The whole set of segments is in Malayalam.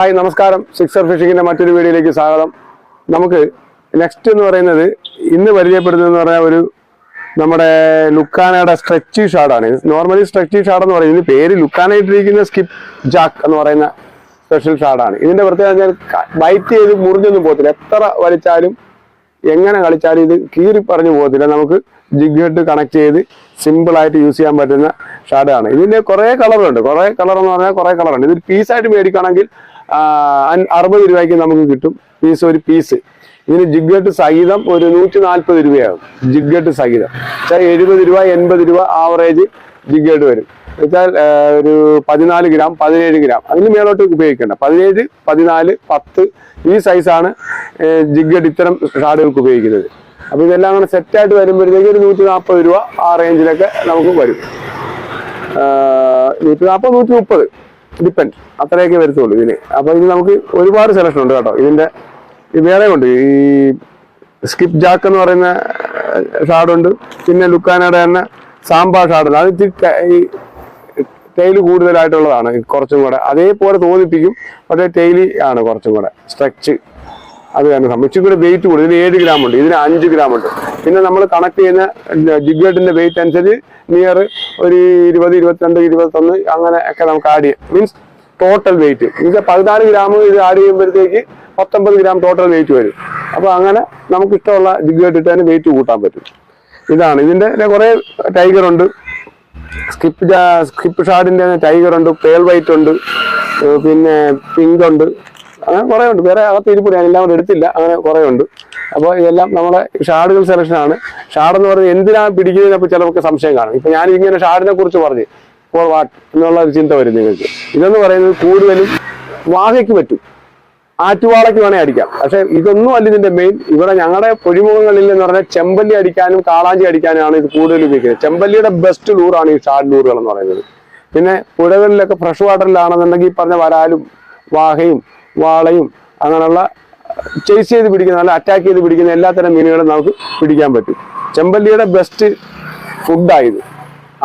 ഹായ് നമസ്കാരം. സിക്സർ ഫിഷിങ്ങിന്റെ മറ്റൊരു വീഡിയോയിലേക്ക് സ്വാഗതം. നമുക്ക് നെക്സ്റ്റ് എന്ന് പറയുന്നത് ഇന്ന് പരിചയപ്പെടുന്നതെന്ന് പറഞ്ഞാൽ ഒരു നമ്മുടെ ലുക്കാനയുടെ സ്ട്രെച്ചി ഷാഡാണ്. നോർമലി സ്ട്രെച്ചി ഷാഡ് എന്ന് പറയുന്നത് പേര് ലുക്കാനായിട്ടിരിക്കുന്ന സ്കിപ്പ് ജാക്ക് എന്ന് പറയുന്ന സ്പെഷ്യൽ ഷാഡാണ്. ഇതിന്റെ പ്രത്യേകത വെച്ചാൽ ബൈറ്റ് ചെയ്ത് മുറിഞ്ഞൊന്നും പോകത്തില്ല. എത്ര വലിച്ചാലും എങ്ങനെ കളിച്ചാലും ഇത് കീറി പറഞ്ഞു പോകത്തില്ല. നമുക്ക് ജിഗ് കണക്ട് ചെയ്ത് സിമ്പിളായിട്ട് യൂസ് ചെയ്യാൻ പറ്റുന്ന ഷാഡാണ്. ഇതിന്റെ കുറേ കളറുണ്ട് കുറേ കളർ എന്ന് പറഞ്ഞാൽ കുറേ കളറുണ്ട് ഇത് പീസായിട്ട് മേടിക്കുകയാണെങ്കിൽ അറുപത് രൂപയ്ക്ക് നമുക്ക് കിട്ടും. പീസ് ഒരു പീസ്. ഇതിന് ജിഗട്ട് സഹിതം ഒരു നൂറ്റി നാൽപ്പത് രൂപയാകും. ജിഗട്ട് സഹിതം. എഴുപത് രൂപ എൺപത് രൂപ ആവറേജ് ജിഗട്ട് വരും. വെച്ചാൽ ഒരു പതിനാല് ഗ്രാം പതിനേഴ് ഗ്രാം. അതിന് മേലോട്ട് ഉപയോഗിക്കേണ്ട. പതിനേഴ് പതിനാല് പത്ത് ഈ സൈസാണ് ജിഗട്ട് ഇത്തരം ഷാഡുകൾക്ക് ഉപയോഗിക്കുന്നത്. അപ്പൊ ഇതെല്ലാം കൂടെ സെറ്റായിട്ട് വരുമ്പോഴത്തേക്ക് ഒരു നൂറ്റി നാൽപ്പത് രൂപ ആ റേഞ്ചിലൊക്കെ നമുക്ക് വരും. നൂറ്റി നാൽപ്പത് നൂറ്റി മുപ്പത് ഡിപ്പെൻഡ്. അത്രയൊക്കെ വരുത്തുള്ളൂ ഇതിന്. അപ്പൊ ഇത് നമുക്ക് ഒരുപാട് സെലക്ഷൻ ഉണ്ട് കേട്ടോ. ഇതിന്റെ ഇത് വേറെ ഉണ്ട്. ഈ സ്കിപ്പ് ജാക്ക് എന്ന് പറയുന്ന ഷാഡുണ്ട് പിന്നെ ലുക്കാനയുടെ തന്നെ സാമ്പാ ഷാഡുണ്ട് അത് ഈ ടെയിൽ കൂടുതലായിട്ടുള്ളതാണ് കുറച്ചും കൂടെ. അതേപോലെ തോന്നിപ്പിക്കും. പക്ഷേ ടെയിലി ആണ് കുറച്ചും കൂടെ. സ്ട്രെച്ച് അത് തന്നെ സംഭവം. ഇച്ചിരി കൂടെ വെയിറ്റ് കൂടും. ഇതിന് ഏഴ് ഗ്രാം ഉണ്ട്. ഇതിന് അഞ്ച് ഗ്രാം ഉണ്ട്. പിന്നെ നമ്മൾ കണക്ട് ചെയ്യുന്ന ജിഗേഡിന്റെ വെയിറ്റ് അനുസരിച്ച് നിയർ ഒരു ഇരുപത് ഇരുപത്തിരണ്ട് ഇരുപത്തൊന്ന് അങ്ങനെ ഒക്കെ നമുക്ക് ആഡ് ചെയ്യാം. മീൻസ് ടോട്ടൽ വെയിറ്റ് ഇത് പതിനാല് ഗ്രാം ഇത് ആഡ് ചെയ്യുമ്പോഴത്തേക്ക് പത്തൊമ്പത് ഗ്രാം ടോട്ടൽ വെയിറ്റ് വരും. അപ്പൊ അങ്ങനെ നമുക്ക് ഇഷ്ടമുള്ള ജിഗേഡ് ഇട്ട് തന്നെ വെയിറ്റ് കൂട്ടാൻ പറ്റും. ഇതാണ്. ഇതിന്റെ കുറെ ടൈഗർ ഉണ്ട്. സ്കിപ്പ് സ്കിപ്പ് ഷാഡിന്റെ ടൈഗർ ഉണ്ട്. പേൾ വൈറ്റ് ഉണ്ട്. പിന്നെ പിങ്ക് ഉണ്ട്. അങ്ങനെ കുറെ ഉണ്ട്. വേറെ അകത്ത് ഇരിപ്പില്ല ഞാൻ എല്ലാം എടുത്തില്ല. അങ്ങനെ കുറെ ഉണ്ട്. അപ്പോൾ ഇതെല്ലാം നമ്മളെ ഷാഡുകൾ സെലക്ഷനാണ് ഷാഡ് എന്ന് പറയുന്നത് എന്തിനാണ് പിടിക്കുന്നതിനെ ചിലർക്ക് സംശയം കാണും. ഇപ്പൊ ഞാൻ ഇങ്ങനെ ഷാഡിനെ കുറിച്ച് പറഞ്ഞു ഫോർ വാട്ട് എന്നുള്ള ഒരു ചിന്ത വരും നിങ്ങൾക്ക്. ഇതെന്ന് പറയുന്നത് കൂടുതലും വാഹയ്ക്ക് പറ്റും. ആറ്റുവാളയ്ക്ക് വേണേ അടിക്കാം. പക്ഷെ ഇതൊന്നും അല്ല ഇതിന്റെ മെയിൻ ഇവിടെ ഞങ്ങളുടെ പൊഴിമുഖങ്ങളിൽ എന്ന് പറഞ്ഞാൽ ചെമ്പല്ലി അടിക്കാനും കാളാഞ്ചി അടിക്കാനുമാണ് ഇത് കൂടുതൽ ഉപയോഗിക്കുന്നത്. ചെമ്പല്ലിയുടെ ബെസ്റ്റ് ലൂറാണ് ഈ ഷാഡ് ലൂറുകൾ എന്ന് പറയുന്നത്. പിന്നെ പുഴകളിലൊക്കെ ഫ്രഷ് വാട്ടറിലാണെന്നുണ്ടെങ്കിൽ ഈ പറഞ്ഞ വരാലും വാഹയും വാളയും അങ്ങനെയുള്ള ചേസ് ചെയ്ത് പിടിക്കുന്ന അല്ല അറ്റാക്ക് ചെയ്ത് പിടിക്കുന്ന എല്ലാത്തരം മീനുകളും നമുക്ക് പിടിക്കാൻ പറ്റും. ചെമ്പല്ലിയുടെ ബെസ്റ്റ് ഫുഡായത്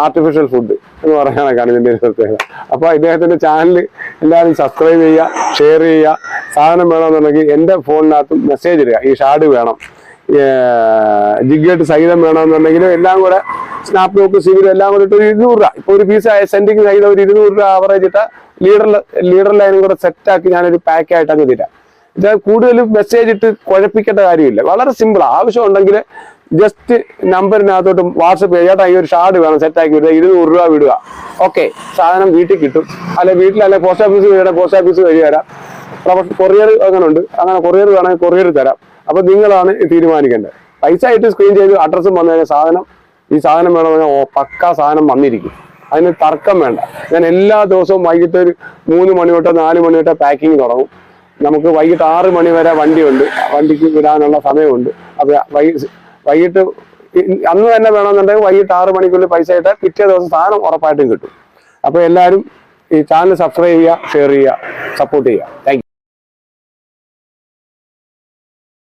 ആർട്ടിഫിഷ്യൽ ഫുഡ് എന്ന് പറയാനൊക്കെയാണ് ഇതിന്റെ ഒരു പ്രത്യേകത. അപ്പോൾ ഇദ്ദേഹത്തിന്റെ ചാനൽ എല്ലാവരും സബ്സ്ക്രൈബ് ചെയ്യുക ഷെയർ ചെയ്യുക. സാധനം വേണമെന്നുണ്ടെങ്കിൽ എന്റെ ഫോണിനകത്തും മെസ്സേജ് ഇടുക. ഈ ഷാഡ് വേണം. ജിഗേട്ട് സഹിതം വേണമെന്നുണ്ടെങ്കിൽ എല്ലാം കൂടെ സ്നാപ്പ് നോക്ക് സിവിലും എല്ലാം കൂടെ ഇട്ട് ഒരു ഇരുന്നൂറ് രൂപ. ഇപ്പൊ ഒരു പീസ് സെന്റിങ് സഹിതം ഒരു ഇരുന്നൂറ് രൂപ ആവറേജ് ഇട്ട ലീഡർ ലീഡർ ലൈനും കൂടെ സെറ്റാക്കി ഞാനൊരു പാക്ക് ആയിട്ട് അങ്ങ് തരാം. ഇത് കൂടുതലും മെസ്സേജ് ഇട്ട് കുഴപ്പിക്കേണ്ട കാര്യമില്ല. വളരെ സിമ്പിൾ ആവശ്യമുണ്ടെങ്കിൽ ജസ്റ്റ് നമ്പറിനകത്തോട്ട് വാട്സപ്പ് ചെയ്യുക ചേട്ടാ ഈ ഒരു ഷാർഡ് വേണം സെറ്റാക്കി വിടുക ഇരുന്നൂറ് രൂപ വിടുക. ഓക്കെ സാധനം വീട്ടിൽ കിട്ടും. അല്ലെ വീട്ടിൽ അല്ലെ പോസ്റ്റ് ഓഫീസ് വഴി പോസ്റ്റ് ഓഫീസ് വഴി തരാം. കൊറിയർ അങ്ങനെ ഉണ്ട്. അങ്ങനെ കൊറിയർ വേണമെങ്കിൽ കൊറിയർ തരാം. അപ്പൊ നിങ്ങളാണ് തീരുമാനിക്കേണ്ടത്. പൈസ ആയിട്ട് സ്ക്രീൻ ചെയ്ത് അഡ്രസ്സും വന്നു കഴിഞ്ഞാൽ സാധനം ഈ സാധനം വേണമെന്ന് ഓ പക്കാ സാധനം വന്നിരിക്കും. അതിന് തർക്കം വേണ്ട. ഞാൻ എല്ലാ ദിവസവും വൈകിട്ട് ഒരു മൂന്ന് മണി തൊട്ടോ നാല് മണി തൊട്ടോ പാക്കിങ് തുടങ്ങും. നമുക്ക് വൈകിട്ട് ആറ് മണി വരെ വണ്ടിയുണ്ട്. വണ്ടിക്ക് വിടാനുള്ള സമയമുണ്ട്. അപ്പൊ വൈ വൈകിട്ട് അന്ന് തന്നെ വേണമെന്നുണ്ടെങ്കിൽ വൈകിട്ട് ആറ് മണിക്കുള്ളിൽ പൈസ ഇട്ടാൽ പിറ്റേ ദിവസം സാധനം ഉറപ്പായിട്ടും കിട്ടും. അപ്പൊ എല്ലാവരും ഈ ചാനൽ സബ്സ്ക്രൈബ് ചെയ്യുക ഷെയർ ചെയ്യുക സപ്പോർട്ട് ചെയ്യുക. താങ്ക്